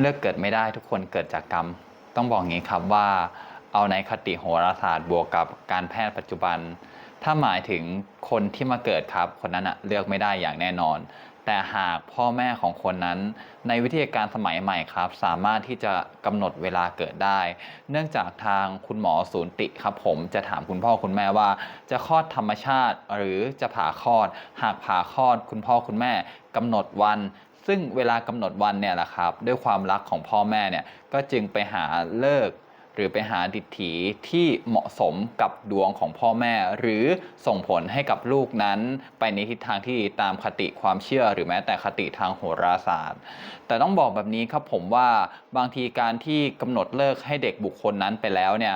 เลือกเกิดไม่ได้ทุกคนเกิดจากกรรม ต้องบอกงี้ครับว่า เอาในคติโหราศาสตร์บวกกับการแพทย์ปัจจุบัน ถ้าหมายถึงคนที่มาเกิดครับ คนนั้นอะเลือกไม่ได้อย่างแน่นอน แต่หากพ่อแม่ของคนนั้น ในวิทยาการสมัยใหม่ครับ สามารถที่จะกำหนดเวลาเกิดได้ เนื่องจากทางคุณหมอศูนติครับ ผมจะถามคุณพ่อคุณแม่ว่า จะคลอดธรรมชาติหรือจะผ่าคลอด หากผ่าคลอด คุณพ่อคุณแม่กำหนดวัน ซึ่งเวลากำหนดวันเนี่ยแหละครับด้วยความรักของพ่อแม่เนี่ยก็จึงไปหาเลิกหรือไปหาดิถีที่เหมาะสมกับดวงของพ่อแม่ หรือส่งผลให้กับลูกนั้น ไปในทิศทางที่ตามคติความเชื่อ หรือแม้แต่คติทางโหราศาสตร์ แต่ต้องบอกแบบนี้ครับผมว่าบางทีการที่กำหนดเลิกให้เด็กบุคคลนั้นไปแล้วเนี่ย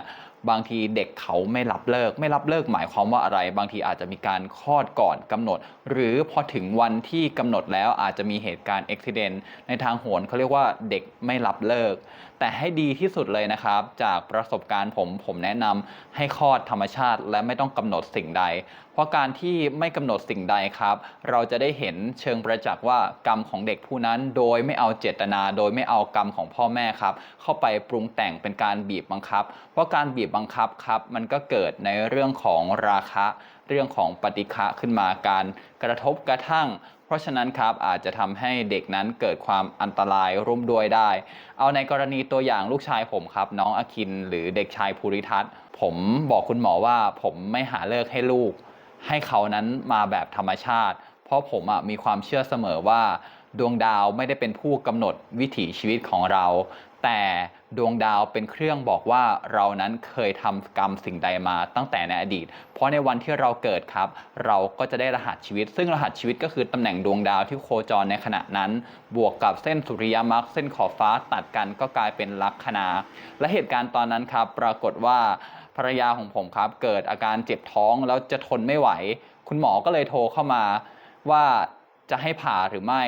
บางทีเด็กเขาไม่รับเลิก ไม่รับเลิกหมายความว่าอะไร บางทีอาจจะมีการคลอดก่อนกำหนด หรือพอถึงวันที่กำหนดแล้วอาจจะมีเหตุการณ์อุบิเหตุในทางโหรเขาเรียกว่าเด็กไม่รับเลิก แต่ให้ดีที่สุดเลยนะครับ จากประสบการณ์ผมผมแนะนำให้คลอดธรรมชาติ และไม่ต้องกำหนดสิ่งใด เพราะการที่ไม่กำหนดสิ่งใดครับ เราจะได้เห็นเชิงประจักษ์ว่ากรรมของเด็กผู้นั้น โดยไม่เอาเจตนา โดยไม่เอากรรมของพ่อแม่ครับ เข้าไปปรุงแต่งเป็นการบีบบังคับ เพราะการบีบบังคับครับมันก็เกิดในเรื่องของราคะ เรื่องของปฏิฆะขึ้นมาการกระทบกระทั่ง เพราะฉะนั้นครับอาจจะทำให้เด็กนั้นเกิดความอันตรายร่วมด้วยได้ เอาในกรณีตัวอย่างลูกชายผมครับ น้องอคินหรือเด็กชายภูริทัศน์ ผมบอกคุณหมอว่าผมไม่หาเลิกให้ลูก ให้เขานั้นมาแบบธรรมชาติ เพราะผมะมีความเชื่อเสมอว่าดวงดาวไม่ได้เป็นผู้กำหนดวิถีชีวิตของเรา แต่ดวงดาวเป็นเครื่องบอกว่าเรานั้นเคยทำกรรมสิ่งใดมาตั้งแต่ในอดีต เพราะในวันที่เราเกิดครับ เราก็จะได้รหัสชีวิต ซึ่งรหัสชีวิตก็คือตำแหน่งดวงดาวที่โคจรในขณะนั้น บวกกับเส้นสุริยมรรคเส้นขอบฟ้าตัดกันก็กลายเป็นลัคนา และเหตุการณ์ตอนนั้นครับ ปรากฏว่าภรรยาของผมครับ เกิดอาการเจ็บท้องแล้วจะทนไม่ไหว คุณหมอก็เลยโทรเข้ามาว่าจะให้ผ่าหรือไม่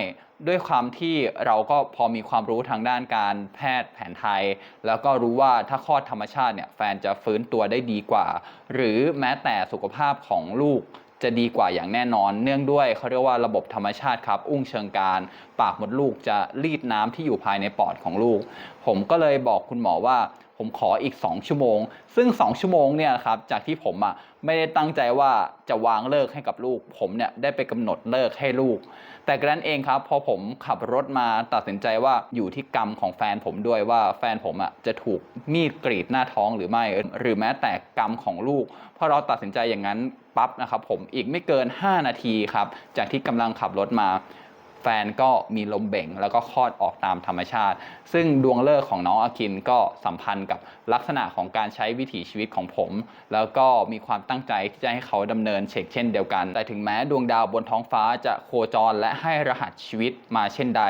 ด้วยความที่เราก็พอมีความรู้ทางด้านการแพทย์แผนไทย แล้วก็รู้ว่าถ้าคลอดธรรมชาติเนี่ยแฟนจะฟื้นตัวได้ดีกว่า หรือแม้แต่สุขภาพของลูกจะดีกว่าอย่างแน่นอน เนื่องด้วยเขาเรียกว่าระบบธรรมชาติครับ อุ้งเชิงการ ปากมดลูกจะรีดน้ำที่อยู่ภายในปอดของลูก ผมก็เลยบอกคุณหมอว่าผมขออีก 2 ชั่วโมง ซึ่ง 2 ชั่วโมงเนี่ยครับจากที่ผมอะไม่ได้ตั้งใจว่าจะวางเลิกให้กับลูก ผมเนี่ยได้ไปกำหนดเลิกให้ลูก แต่กระนั้นเองครับพอผมขับรถมาตัดสินใจว่าอยู่ที่กรรมของแฟนผมด้วยว่าแฟนผมอะจะถูกมีดกรีดหน้าท้องหรือไม่ หรือแม้แต่กรรมของลูกพอเราตัดสินใจอย่างนั้นปั๊บนะครับผมอีกไม่เกิน 5 นาทีครับจากที่กำลังขับรถมา แฟนก็มีลมเบ่งแล้วก็คลอดออกตามธรรมชาติ ซึ่งดวงเลิกของน้องอาคินก็สัมพันธ์กับลักษณะของการใช้วิถีชีวิตของผม แล้วก็มีความตั้งใจที่จะให้เขาดำเนินเชกเช่นเดียวกัน แต่ถึงแม้ดวงดาวบนท้องฟ้าจะโคจรและให้รหัสชีวิตมาเช่นใด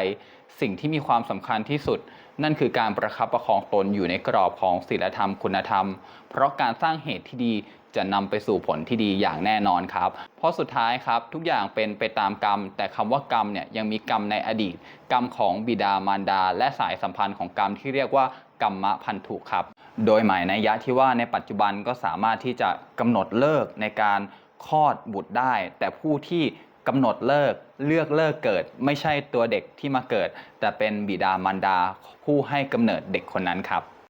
สิ่งที่มีความสำคัญที่สุด นั่นคือการประคับประคองตนอยู่ในกรอบของศีลธรรมคุณธรรม เพราะการสร้างเหตุที่ดีจะนำไปสู่ผลที่ดีอย่างแน่นอนครับ เพราะสุดท้ายครับทุกอย่างเป็นไปตามกรรม แต่คำว่ากรรมเนี่ยยังมีกรรมในอดีต กรรมของบิดามารดา และสายสัมพันธ์ของกรรมที่เรียกว่ากรรมพันธุครับ โดยหมายในยยะที่ว่าในปัจจุบันก็สามารถที่จะกำหนดเลิกในการคลอดบุตรได้ แต่ผู้ที่ กำหนดเลิกเลือกเลิกเกิด ไม่ใช่ตัวเด็กที่มาเกิด แต่เป็นบิดามารดาผู้ให้กำเนิดเด็กคนนั้นครับ